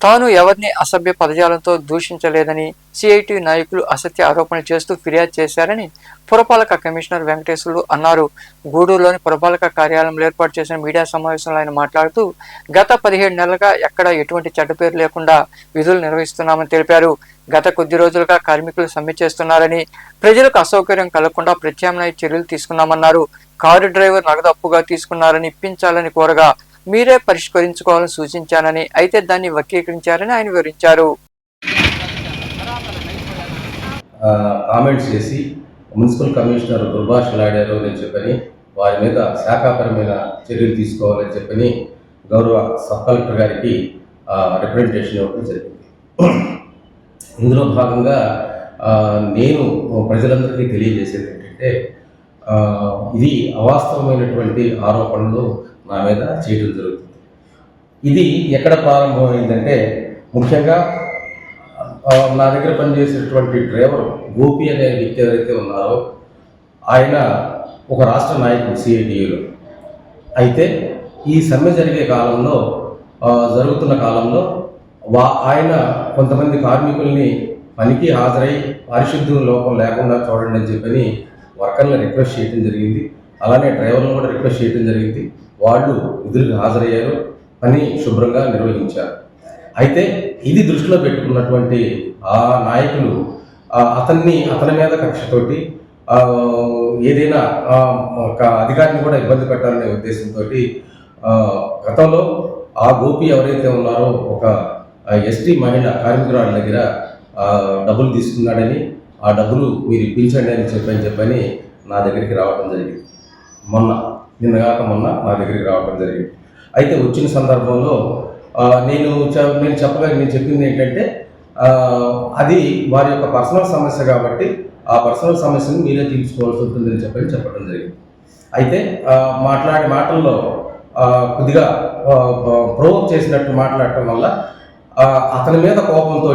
తాను ఎవరిని అసభ్య పదజాలంతో దూషించలేదని సిఐటి నాయకులు అసత్య ఆరోపణలు చేస్తూ ఫిర్యాదు చేశారని పురపాలక కమిషనర్ వెంకటేశ్వరులు అన్నారు. గూడూరులోని పురపాలక కార్యాలయంలో ఏర్పాటు చేసిన మీడియా సమావేశంలో ఆయన మాట్లాడుతూ గత పదిహేడు నెలలుగా ఎక్కడ ఎటువంటి చెడ్డ పేరు లేకుండా విధులు నిర్వహిస్తున్నామని తెలిపారు. గత కొద్ది రోజులుగా కార్మికులు సమ్మె చేస్తున్నారని ప్రజలకు అసౌకర్యం కలగకుండా ప్రత్యామ్నాయ చర్యలు తీసుకున్నామన్నారు. కారు డ్రైవర్ నగదు అప్పుగా తీసుకున్నారని ఇప్పించాలని కోరగా మీరే పరిష్కరించుకోవాలని సూచించానని అయితే దాన్ని వక్రీకరించారని ఆయన వివరించారు. కామెంట్స్ చేసి మున్సిపల్ కమిషనర్ దుర్భాషలాడారు అని చెప్పని వారి మీద శాఖాపరమైన చర్యలు తీసుకోవాలని చెప్పని గౌరవ సబ్ కలెక్టర్ గారికి రిప్రజెంటేషన్ ఇవ్వడం జరిగింది. ఇందులో భాగంగా నేను ప్రజలందరికీ తెలియజేసేది ఏంటంటే ఇది అవాస్తవమైనటువంటి ఆరోపణలు నా మీద చేయటం జరుగుతుంది. ఇది ఎక్కడ ప్రారంభమైందంటే ముఖ్యంగా నా దగ్గర పనిచేసేటువంటి డ్రైవర్ గోపి అనే వ్యక్తి ఎవరైతే ఉన్నారో ఆయన ఒక రాష్ట్ర నాయకుడు సిఐటియులో అయితే ఈ సమ్మె జరిగే కాలంలో జరుగుతున్న కాలంలో వా ఆయన కొంతమంది కార్మికుల్ని పనికి హాజరై పారిశుద్ధ్యం లోపం లేకుండా చూడండి అని చెప్పని వర్కర్లను రిక్వెస్ట్ చేయడం జరిగింది. అలానే డ్రైవర్లను కూడా రిక్వెస్ట్ చేయడం జరిగింది. వాళ్ళు విధులకు హాజరయ్యారు పని శుభ్రంగా నిర్వహించారు. అయితే ఇది దృష్టిలో పెట్టుకున్నటువంటి ఆ నాయకులు అతన్ని అతని మీద కక్షతోటి ఏదైనా ఒక అధికారిని కూడా ఇబ్బంది పెట్టాలనే ఉద్దేశంతో గతంలో ఆ గోపి ఎవరైతే ఉన్నారో ఒక ఎస్టీ మహిళ కార్మికురాల దగ్గర డబ్బులు తీసుకున్నాడని ఆ డబ్బులు మీరు ఇప్పించండి అని చెప్పని చెప్పని నా దగ్గరికి రావడం జరిగింది. మొన్న. నిన్నగాక మొన్న నా దగ్గరికి రావడం జరిగింది. అయితే వచ్చిన సందర్భంలో నేను నేను చెప్పగా నేను చెప్పింది ఏంటంటే అది వారి యొక్క పర్సనల్ సమస్య కాబట్టి ఆ పర్సనల్ సమస్యను మీరే తీర్చుకోవాల్సి ఉంటుందని చెప్పని చెప్పడం జరిగింది. అయితే మాట్లాడే మాటల్లో కొద్దిగా ప్రోవోక్ చేసినట్టు మాట్లాడటం వల్ల అతని మీద కోపంతో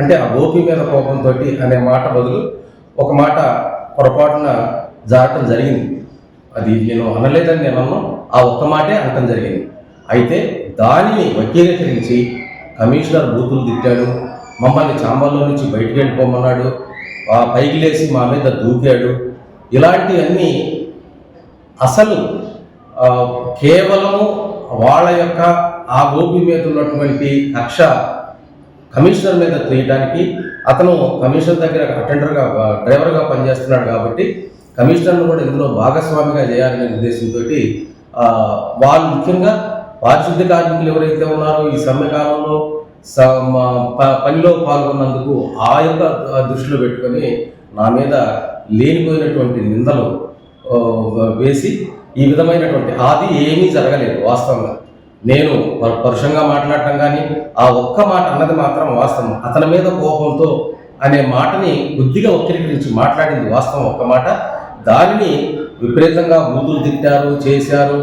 అంటే ఆ గోపి మీద కోపంతో అనే మాట బదులు ఒక మాట పొరపాటున జారటం జరిగింది. అది నేను అనలేదని నేను అన్నాను ఆ ఒక్క మాటే అనటం జరిగింది. అయితే దానిని వక్రీకరించి కమిషనర్ బూతులు తిట్టాడు. మమ్మల్ని చాంబర్లో నుంచి బయటికి వెళ్ళిపోమన్నాడు. ఆ పైకి లేచి మా మీద దూకాడు. ఇలాంటివన్నీ అసలు కేవలము వాళ్ళ యొక్క ఆ గోపి మీద ఉన్నటువంటి కక్ష కమిషనర్ మీద తీయడానికి అతను కమిషనర్ దగ్గర అటెండర్గా డ్రైవర్గా పనిచేస్తున్నాడు కాబట్టి కమిషనర్ను కూడా ఇందులో భాగస్వామిగా చేయాలనే ఉద్దేశంతో వాళ్ళు ముఖ్యంగా పారిశుద్ధ్య కార్మికులు ఎవరైతే ఉన్నారో ఈ సమ్మె కాలంలో పనిలో పాల్గొన్నందుకు ఆ యొక్క దృష్టిలో పెట్టుకొని నా మీద లేనిపోయినటువంటి నిందలు వేసి ఈ విధమైనటువంటి అది ఏమీ జరగలేదు వాస్తవంగా. నేను పరుషంగా మాట్లాడటం కానీ ఆ ఒక్క మాట అన్నది మాత్రం వాస్తవం. అతని మీద కోపంతో అనే మాటని బుద్ధిగా వక్రీకరించి మాట్లాడింది వాస్తవం ఒక్క మాట. దానిని విపరీతంగా బూతులు తిట్టారు చేశారు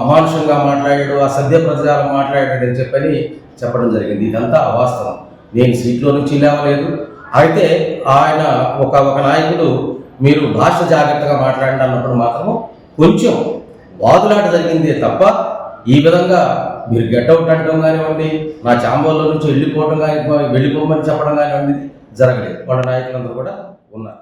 మహానుషంగా మాట్లాడాడు అసభ్య ప్రజలు మాట్లాడాడు అని చెప్పని చెప్పడం జరిగింది. ఇదంతా అవాస్తవం. నేను సీట్లో నుంచి లేవలేదు. అయితే ఆయన ఒక ఒక నాయకుడు మీరు భాష జాగ్రత్తగా మాట్లాడండి అన్నప్పుడు మాత్రము కొంచెం వాదులాట జరిగిందే తప్ప ఈ విధంగా మీరు గెట్అవుట్ అంటడం కానివ్వండి నా చాంబర్లో నుంచి వెళ్ళిపోవడం కానీ వెళ్ళిపోమని చెప్పడం కానివ్వండి జరగలేదు. వాళ్ళ నాయకులందరూ కూడా ఉన్నారు.